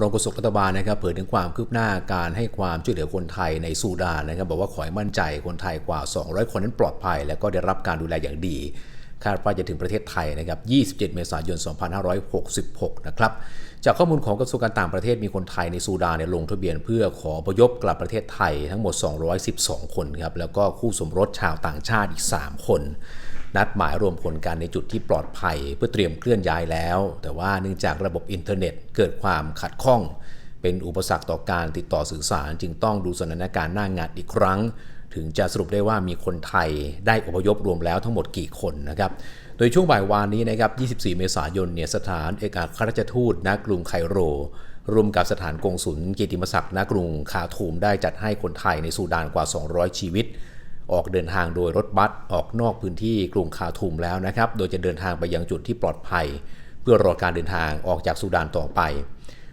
รองโฆษกรัฐบาลนะครับเผยถึงความคืบหน้าการให้ความช่วยเหลือคนไทยในซูดานนะครับบอกว่าขอให้มั่นใจคนไทยกว่า 200 คนนั้นปลอดภัย และก็ได้รับการดูแลอย่างดี คาดว่าจะถึงประเทศไทยนะครับ 27 เมษายน 2566 นะครับ จากข้อมูลของกระทรวงการต่างประเทศมีคนไทยในซูดานเนี่ยลงทะเบียนเพื่อขออพยพกลับประเทศไทยทั้งหมด 212 คนครับแล้วก็คู่สมรสชาวต่างชาติอีก 3 คน นัดหมายรวมพลกันในจุดที่ปลอดภัยเพื่อเตรียมเคลื่อนย้ายแล้ว แต่ว่าเนื่องจากระบบอินเทอร์เน็ตเกิดความขัดข้อง เป็นอุปสรรคต่อการติดต่อสื่อสารจึงต้องดูสถานการณ์หน้างานอีกครั้ง ถึงจะสรุปได้ว่ามีคนไทยได้อพยพรวมแล้วทั้งหมดกี่คนนะครับโดยช่วงบ่ายวานนี้นะครับ 24 เมษายนเนี่ยสถานเอกอัครราชทูตณกรุงไคโรร่วมกับสถานกงสุลกีติมศักดิ์ณกรุงคาทูมได้จัดให้คนไทยในซูดานกว่า 200 ชีวิต ออกเดินทางโดยรถบัสออกนอกพื้นที่กรุงคาทูมแล้วนะครับ โดยจะเดินทางไปยังจุดที่ปลอดภัย เพื่อรอการเดินทางออกจากซูดานต่อไป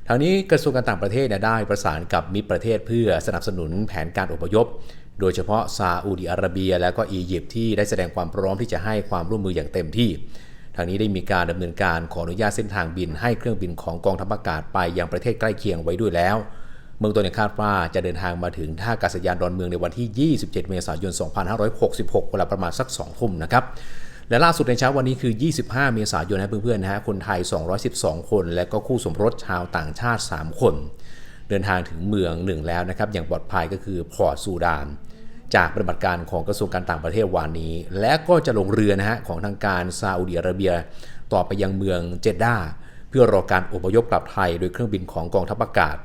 ทางนี้กระทรวงการต่างประเทศได้ประสานกับมิตรประเทศเพื่อสนับสนุนแผนการอพยพ โดยเฉพาะซาอุดิอาระเบีย และก็อียิปต์ที่ได้แสดงความพร้อมที่จะให้ความร่วมมืออย่างเต็มที่ ทางนี้ได้มีการดำเนินการขออนุญาตเส้นทางบินให้เครื่องบินของกองทัพอากาศไปยังประเทศใกล้เคียงไว้ด้วยแล้ว มืองต้นคาดว่าจะเดินทางมาถึงท่าอากาศยานดอนเมืองในวันที่ 27 เมษายน 2566เวลาประมาณสัก 2 ทุ่มนะครับและล่าสุดในเช้าวันนี้คือ 25 เมษายนนะเพื่อนๆนะฮะคนไทย 212 คน และก็คู่สมรสชาวต่างชาติ 3 คน เดินทางถึงเมืองหนึ่งแล้วนะครับ อย่างปลอดภัยก็คือพอร์ตซูดาน จากปฏิบัติการของกระทรวงการต่างประเทศวานนี้ และก็จะลงเรือนะฮะของทางการซาอุดิอาระเบีย ต่อไปยังเมืองเจดดาเพื่อรอการอพยพกลับไทยโดยเครื่องบินของกองทัพอากาศ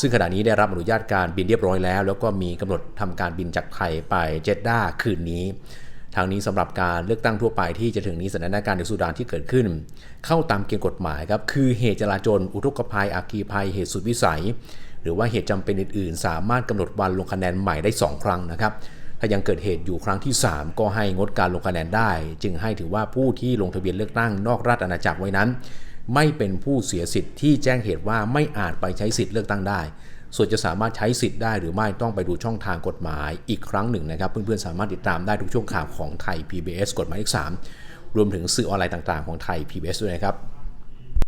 ซึ่งขณะนี้ได้รับอนุญาตการบินเรียบร้อยแล้ว แล้วก็มีกำหนดทำการบินจากไทยไปเจดดาคืนนี้ทางนี้สำหรับการเลือกตั้งทั่วไปที่จะถึงนี้สถานการณ์ในสุดานที่เกิดขึ้น เข้าตามเกณฑ์กฎหมายครับคือเหตุจลาจลอุทกภัยอาคีภัย เหตุสุดวิสัย หรือว่าเหตุจำเป็นอื่นๆ สามารถกำหนดวันลงคะแนนใหม่ได้ 2 ครั้งนะครับ ถ้ายังเกิดเหตุอยู่ครั้งที่ 3 ก็ให้งดการลงคะแนนได้ จึงให้ถือว่าผู้ที่ลงทะเบียนเลือกตั้งนอกราชอาณาจักรไว้นั้น ไม่เป็นผู้เสียสิทธิ์ที่แจ้งเหตุว่าไม่อาจไปใช้สิทธิ์เลือกตั้งได้ ส่วนจะสามารถใช้สิทธิ์ได้หรือไม่ต้องไปดูช่องทางกฎหมายอีกครั้งหนึ่งนะครับ เพื่อนๆสามารถติดตามได้ทุกช่วงข่าวของไทย PBS กฎหมายเลข3รวมถึงสื่อออนไลน์ต่างๆของไทย PBS ด้วยนะครับ